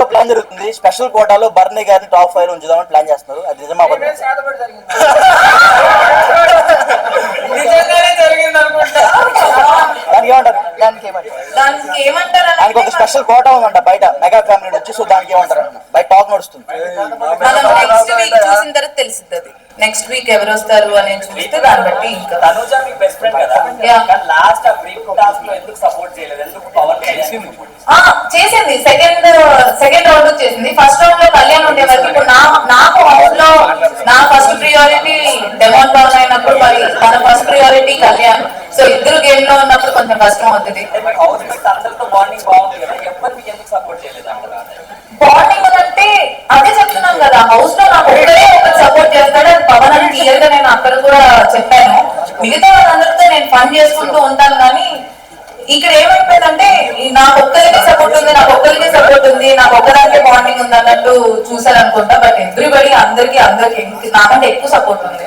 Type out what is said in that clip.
ఒక ప్లాన్ జరుగుతుంది స్పెషల్ కోటాలో బర్నీ గారిని టాప్ ఫైవ్ ఉంచుదామని ప్లాన్ చేస్తున్నారు. అది నిజమా దానికి ఏమంటారు? దానికి ఏమంటారు? దానికి ఏమంటారు దానికి ఒక స్పెషల్ కోటా ఉందంట బయట. మెగా ఫ్యామిలీ నుంచి సో దానికి ఏమంటారు బయట టాక్ నడుస్తుంది. మనం నెక్స్ట్ వీక్ చూసిన తర్వాత తెలిసింది నెక్స్ట్ వీక్ ఎవరు వస్తారు అనేది చూస్తే దాన్ని బట్టి ఇంకా. తనుజ మీ బెస్ట్ ఫ్రెండ్ కదా. ఎందుకు సపోర్ట్ చేయలేదు? ఎందుకు పవన్ కళ్యాణ్ ఆ, చేసింది. సెకండ్ సెకండ్ రౌండ్ చేసింది. ఫస్ట్ రౌండ్లో కళ్యాణ్ ఉండే వరకు ఇప్పుడు నా నాకు హౌస్లో నా ఫస్ట్ ప్రియారిటీ డెమోన్ పవన్ అయినప్పుడు మరి తన ఫస్ట్ ప్రియారిటీ కళ్యాణ్. సో ఇద్దరు గేమ్లో ఉన్నప్పుడు కొంచెం కష్టం అవుతుంది. బాండింగ్ అంటే అదే చెప్తున్నాం కదా హౌస్లో నాకు ఒకటే ఒకటి సపోర్ట్ చేస్తాడు. అది పవన్ అని క్లియర్గా నేను అక్కడ కూడా చెప్పాను. మిగతా వాళ్ళందరితో నేను ఫన్ చేసుకుంటూ ఉంటాను కానీ ఇక్కడ ఏమైపోయిందంటే ఈ నాకు ఒక్కరికి సపోర్ట్ ఉంది నాకు ఒక్కరికి సపోర్ట్ ఉంది నాకు ఒక్కదానికి బాండింగ్ ఉంది అన్నట్టు చూసాను అనుకుంటా బట్ ఎవ్రీబడి అందరికి అందరికి నాకంటే ఎక్కువ సపోర్ట్ ఉంది.